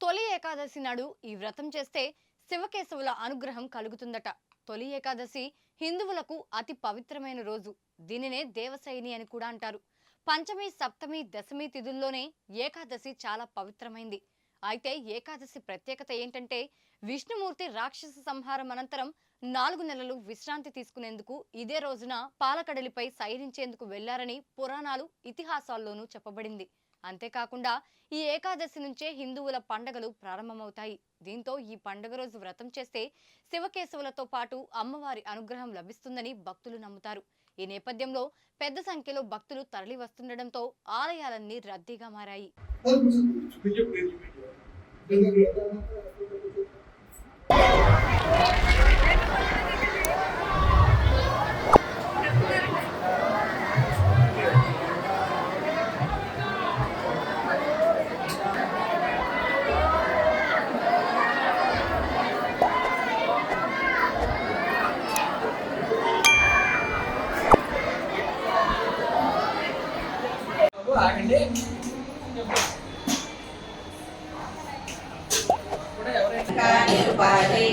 తొలి ఏకాదశి నాడు ఈ వ్రతం చేస్తే శివకేశవుల అనుగ్రహం కలుగుతుందట. తొలి ఏకాదశి హిందువులకు అతి పవిత్రమైన రోజు. దీనినే దేవశైని అని కూడా అంటారు. పంచమి సప్తమి దశమి తిథుల్లోనే ఏకాదశి చాలా పవిత్రమైంది. అయితే ఏకాదశి ప్రత్యేకత ఏంటంటే విష్ణుమూర్తి రాక్షస సంహారం అనంతరం నాలుగు నెలలు విశ్రాంతి తీసుకునేందుకు ఇదే రోజున పాలకడలిపై సైరించేందుకు వెళ్ళారని పురాణాలు ఇతిహాసాల్లోనూ చెప్పబడింది. అంతేకాకుండా ఈ ఏకాదశి నుంచే హిందువుల పండగలు ప్రారంభమవుతాయి. దీంతో ఈ పండగ రోజు వ్రతం చేస్తే శివకేశవులతో పాటు అమ్మవారి అనుగ్రహం లభిస్తుందని భక్తులు నమ్ముతారు. ఈ నేపథ్యంలో పెద్ద సంఖ్యలో భక్తులు తరలి వస్తుండటంతో ఆలయాలన్నీ రద్దీగా మారాయి. ఆగండి నిరుపాధి